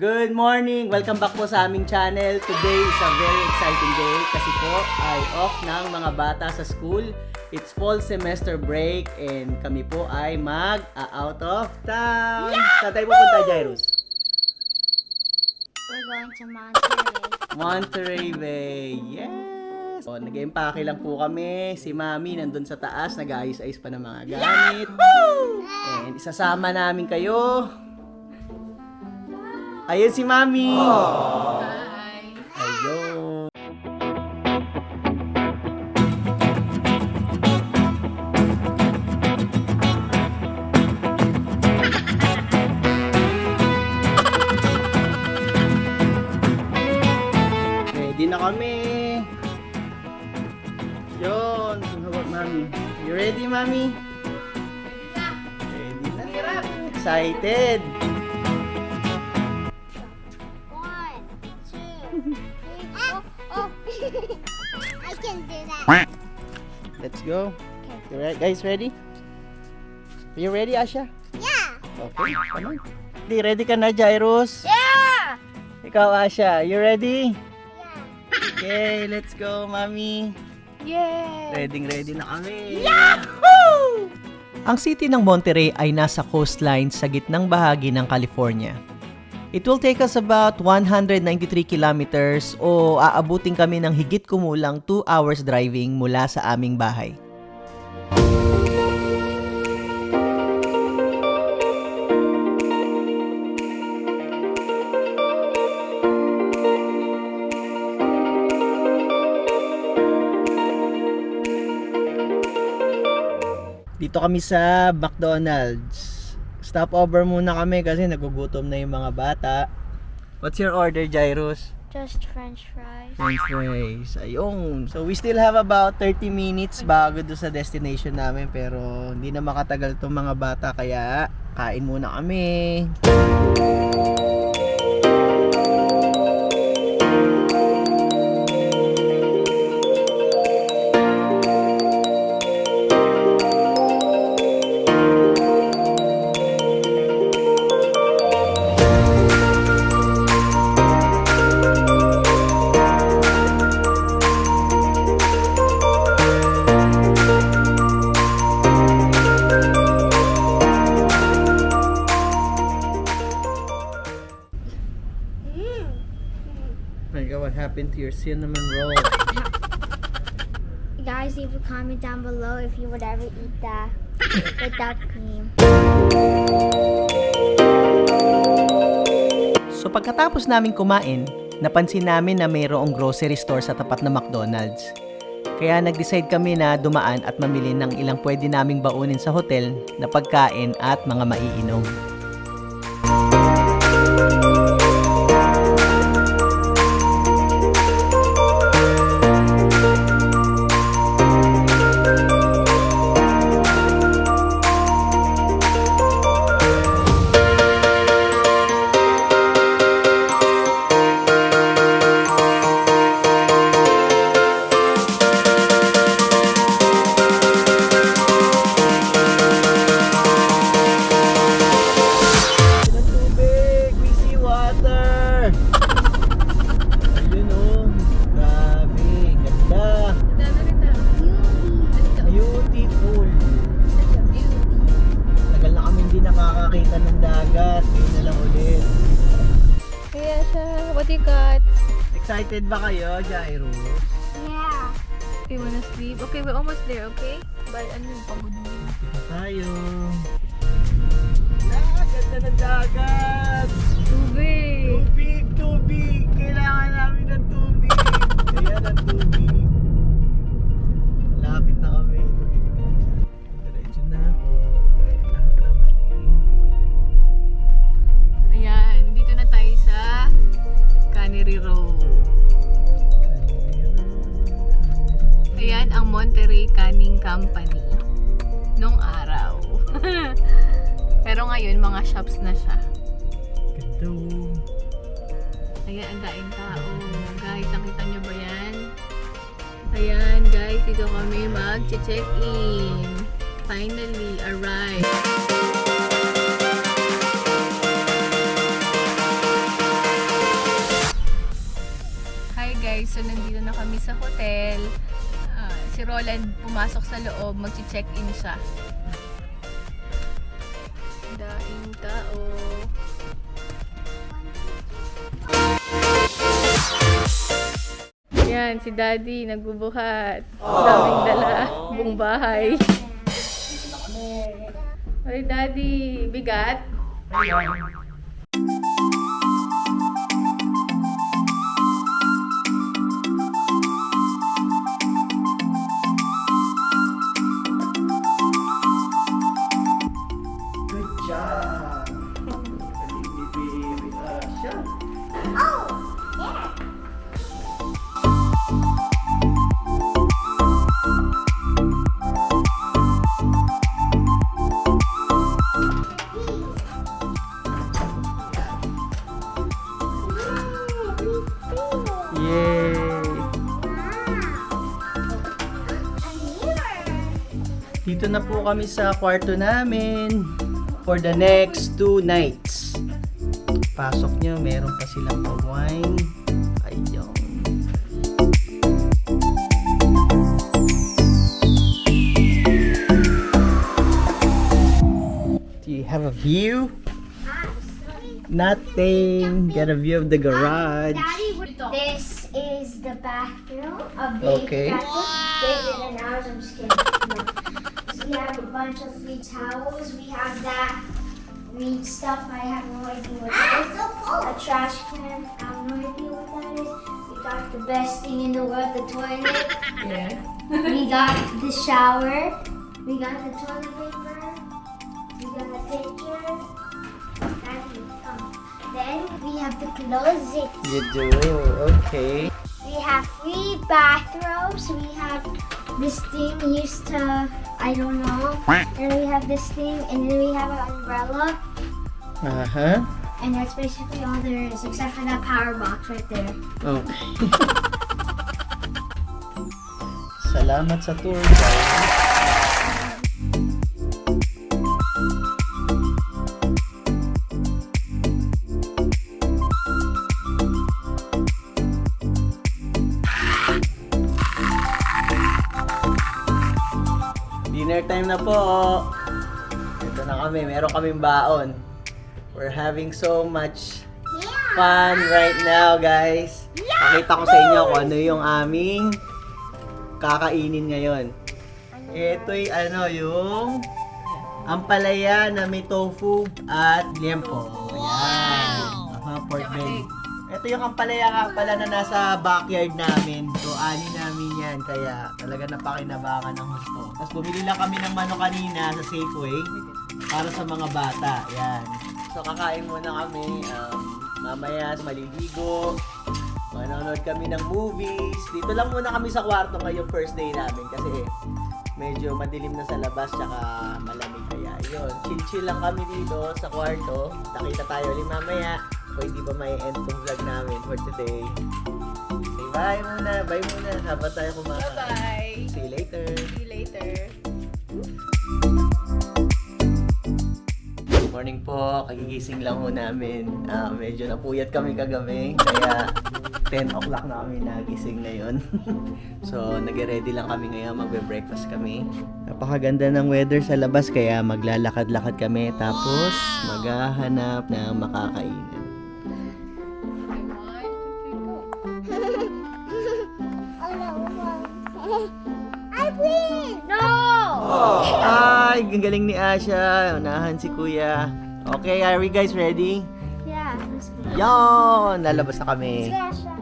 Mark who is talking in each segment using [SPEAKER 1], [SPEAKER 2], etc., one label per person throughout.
[SPEAKER 1] Good morning! Welcome back po sa aming channel. Today is a very exciting day kasi po ay off ng mga bata sa school. It's fall semester break and kami po ay mag-out of town. Saan tayo pupunta, Jairus?
[SPEAKER 2] We're going to Monterey.
[SPEAKER 1] Monterey Bay. Yes! So, nag-empake lang po kami. Si Mami nandun sa taas, nag-ayos-ayos pa ng mga gamit. And isasama namin kayo. Ayun si Mami. Ayun. Let's go.
[SPEAKER 2] Okay.
[SPEAKER 1] You right, guys ready? Are you ready, Asha?
[SPEAKER 2] Yeah.
[SPEAKER 1] Okay, come on. Di, ready ka na, Jairus?
[SPEAKER 2] Yeah.
[SPEAKER 1] Ikaw, Asha, you ready?
[SPEAKER 2] Yeah.
[SPEAKER 1] Okay, let's go, Mami.
[SPEAKER 2] Yay.
[SPEAKER 1] Ready, ready na kami.
[SPEAKER 3] Ang city ng Monterey ay nasa coastline sa gitnang bahagi ng California. It will take us about 193 kilometers o aabutin kami ng higit kumulang 2 hours driving mula sa aming bahay.
[SPEAKER 1] Dito kami sa McDonald's. Stop over muna kami kasi nagugutom na yung mga bata. What's your order, Jairus?
[SPEAKER 2] Just French fries.
[SPEAKER 1] French fries. Ayun. So, we still have about 30 minutes bago do sa destination namin. Pero, hindi na makatagal tong mga bata. Kaya, kain muna kami. Your cinnamon roll?
[SPEAKER 2] Guys, leave a comment down below if you would ever eat that without cream.
[SPEAKER 3] So pagkatapos namin kumain, napansin namin na mayroong grocery store sa tapat ng McDonald's. Kaya nag-decide kami na dumaan at mamili ng ilang pwede naming baunin sa hotel na pagkain at mga maiinom.
[SPEAKER 1] Ng dagat. Ngayon na lang ulit.
[SPEAKER 4] Kaya siya, what you got?
[SPEAKER 1] Excited ba kayo, Jairus?
[SPEAKER 2] Yeah.
[SPEAKER 4] You wanna sleep? Okay, we're almost there, okay? But ano yung pagod mo?
[SPEAKER 1] Tayo. Ah, ganda ng dagat!
[SPEAKER 4] Tubig!
[SPEAKER 1] Tubig, tubig! Kailangan namin ng tubig! Ayan ang tubig.
[SPEAKER 4] mga shops na siya.
[SPEAKER 1] Ganda oh.
[SPEAKER 4] Ayan, ang daing tao. Guys, nakita nyo ba yan? Ayan, guys, dito kami mag-check-in. Finally, arrived. Hi guys, so nandito na kami sa hotel. Uh, si Roland pumasok sa loob, mag-check-in siya. Daing tao. Yan, si Daddy nagbubuhat. Daming dala, buong bahay. Ay, Daddy, bigat.
[SPEAKER 1] Good na po kami sa kwarto namin for the next two nights. Pasok nyo, meron pa silang pa-wine. Ayun. Do you have a view? Nothing. Get a view of the garage.
[SPEAKER 2] This is the bathroom. A big
[SPEAKER 1] Okay.
[SPEAKER 2] bathroom. Bigger than ours. I'm just kidding. No. So we have a bunch of free towels. We have that green stuff. I have no idea what that is. Ah, a trash can. I have no idea what that is. We got the best thing in the world, the toilet.
[SPEAKER 4] Yeah.
[SPEAKER 2] we got the shower. We got the toilet paper. We got a picture. Daddy, come. Um, then we have the closet.
[SPEAKER 1] You do? Okay.
[SPEAKER 2] We have free bathrobes. We have this thing used to, I don't know. And we have this thing, and then we have an umbrella.
[SPEAKER 1] Uh-huh.
[SPEAKER 2] And that's basically all there is, except for that power box right there.
[SPEAKER 1] Okay. Salamat sa tour guys. Kami, meron kaming baon. We're having so much fun right now, guys. Pakita ko sa inyo kung ano yung aming kakainin ngayon. Ito'y ano, yung ampalaya na may tofu at liempo. Yan. Aha, pork belly. Ito yung ampalaya nga pala na nasa backyard namin. So, ani namin yan. Kaya talaga napakinabangan ng gusto. Tapos bumili lang kami ng manok kanina sa Safeway para sa mga bata. Yan. So, kakain muna kami. Um, mamaya, maliligo. Manonood kami ng movies. Dito lang muna kami sa kwarto ngayong first day namin kasi medyo madilim na sa labas tsaka malamig kaya yun. Chill-chill lang kami dito sa kwarto. Nakita tayo ulit mamaya kung hindi pa may end tong vlog namin for today. Say bye muna. Bye muna. Habang tayo kumakain.
[SPEAKER 4] Bye-bye.
[SPEAKER 1] Morning po, kagigising lang ho namin. Ah, medyo napuyat kami kagabi, kaya 10 o'clock na kami nagising ngayon. so, nag-ready lang kami ngayon, magbe-breakfast kami. Napakaganda ng weather sa labas, kaya maglalakad-lakad kami, tapos maghahanap ng makakainan. Ay, ang galing ni Asha. Unahan si Kuya. Okay, are we guys ready?
[SPEAKER 2] Yeah.
[SPEAKER 1] Yon! Lalabas na kami.
[SPEAKER 2] Let's go.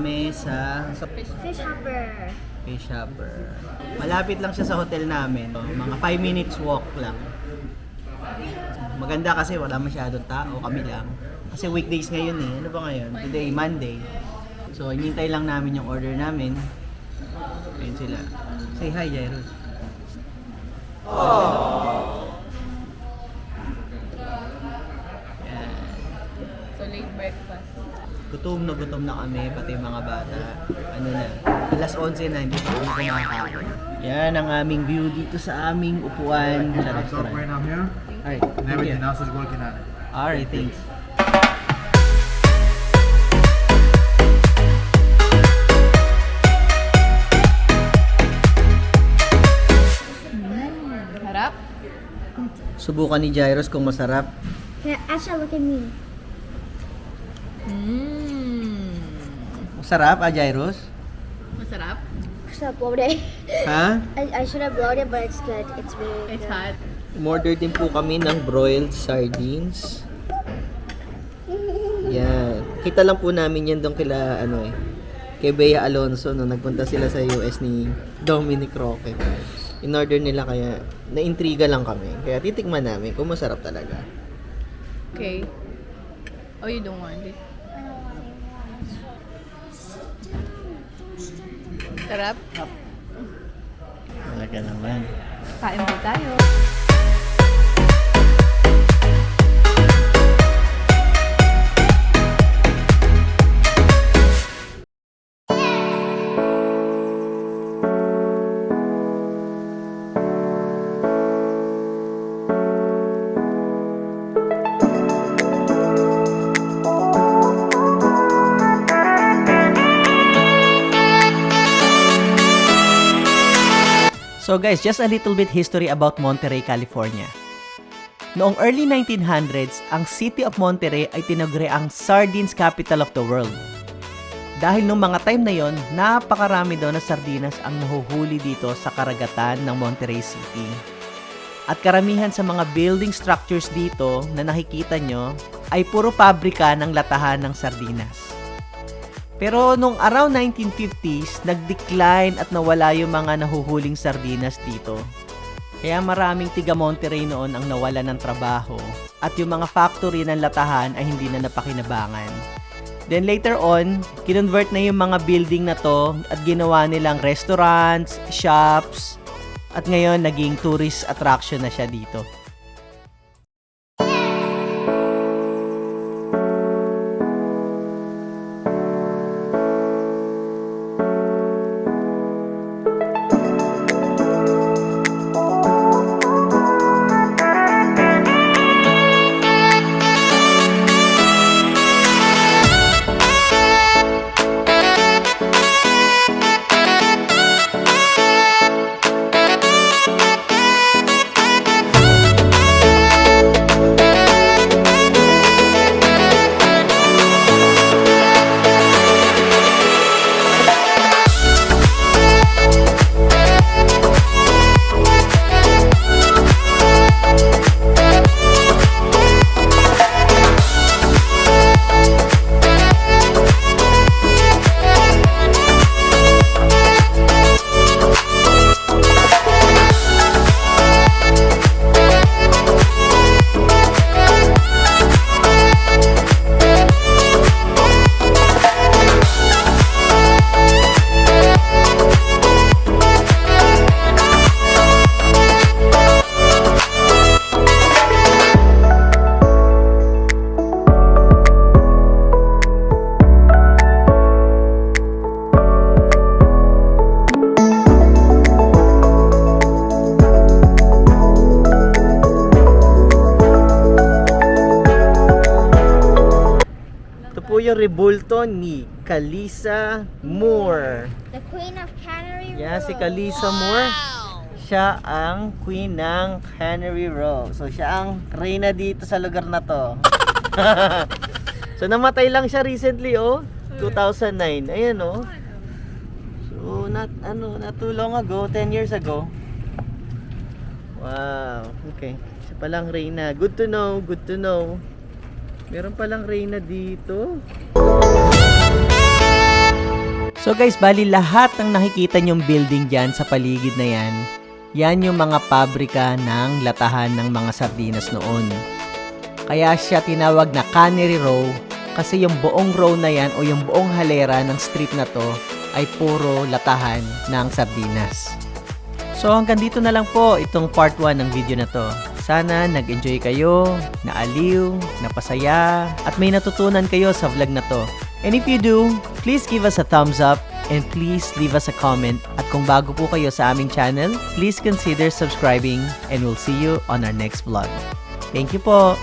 [SPEAKER 1] Kami sa, sa
[SPEAKER 2] Fish hopper.
[SPEAKER 1] Fish Hopper. Malapit lang siya sa hotel namin. Mga 5 minutes walk lang. Maganda kasi wala masyadong tao, kami lang. Kasi weekdays ngayon eh. Ano ba ngayon? Today, Monday. So, hinintay lang namin yung order namin. Ayun sila. Say hi, Jairus. Yan. Gutom na gutom na kami, pati mga bata. Ano na, alas 11 na, hindi pa kami kumakain. Yan ang aming view dito sa aming upuan sa restaurant.
[SPEAKER 5] right now here,
[SPEAKER 1] Alright, thank
[SPEAKER 5] everything
[SPEAKER 1] you.
[SPEAKER 5] else is working on it.
[SPEAKER 1] Alright, thanks.
[SPEAKER 4] Harap?
[SPEAKER 1] Subukan ni Jairus kung masarap.
[SPEAKER 2] Here, Asha, look at me.
[SPEAKER 4] Mmm.
[SPEAKER 1] Masarap, ah, Jairus?
[SPEAKER 4] Masarap?
[SPEAKER 2] Blown it.
[SPEAKER 1] Ha?
[SPEAKER 2] I, I should have blown it, but it's good. It's really
[SPEAKER 4] It's
[SPEAKER 2] good.
[SPEAKER 4] hot.
[SPEAKER 1] Umorder din po kami ng broiled sardines. Yan. Kita lang po namin yan doon kila, ano eh, kay Bea Alonso nung nagpunta sila sa US ni Dominic Roque. In-order nila kaya naintriga lang kami. Kaya titikman namin kung masarap talaga.
[SPEAKER 4] Okay. Oh, you don't want it. Sarap?
[SPEAKER 1] Talaga naman.
[SPEAKER 4] Kain po tayo.
[SPEAKER 1] So guys, just a little bit history about Monterey, California. Noong early 1900s, ang city of Monterey ay tinaguri ang sardines capital of the world. Dahil nung mga time na yon, napakarami daw na sardinas ang nahuhuli dito sa karagatan ng Monterey City. At karamihan sa mga building structures dito na nakikita nyo ay puro pabrika ng latahan ng sardinas. Pero nung around 1950s, nag-decline at nawala yung mga nahuhuling sardinas dito. Kaya maraming tiga Monterey noon ang nawala ng trabaho at yung mga factory ng latahan ay hindi na napakinabangan. Then later on, kinonvert na yung mga building na to at ginawa nilang restaurants, shops, at ngayon naging tourist attraction na siya dito. Yung rebulto ni Kalisa Moore.
[SPEAKER 2] The Queen of Canary
[SPEAKER 1] Yan, si
[SPEAKER 2] Row.
[SPEAKER 1] Kalisa Moore. Siya ang queen ng Canary Row. So, siya ang reyna dito sa lugar na to. so, namatay lang siya recently, oh. 2009. Ayan, oh. So, not, ano, not too long ago, 10 years ago. Wow. Okay. Siya palang reyna. Good to know, good to know. Meron palang reyna dito. So guys, bali lahat ng nakikita nyong building dyan sa paligid na yan, yan yung mga pabrika ng latahan ng mga sardinas noon. Kaya siya tinawag na Cannery Row kasi yung buong row na yan o yung buong halera ng street na to ay puro latahan ng sardinas. So hanggang dito na lang po itong part 1 ng video na to. Sana nag-enjoy kayo, naaliw, napasaya, at may natutunan kayo sa vlog na to. And if you do, please give us a thumbs up and please leave us a comment. At kung bago po kayo sa aming channel, please consider subscribing and we'll see you on our next vlog. Thank you po!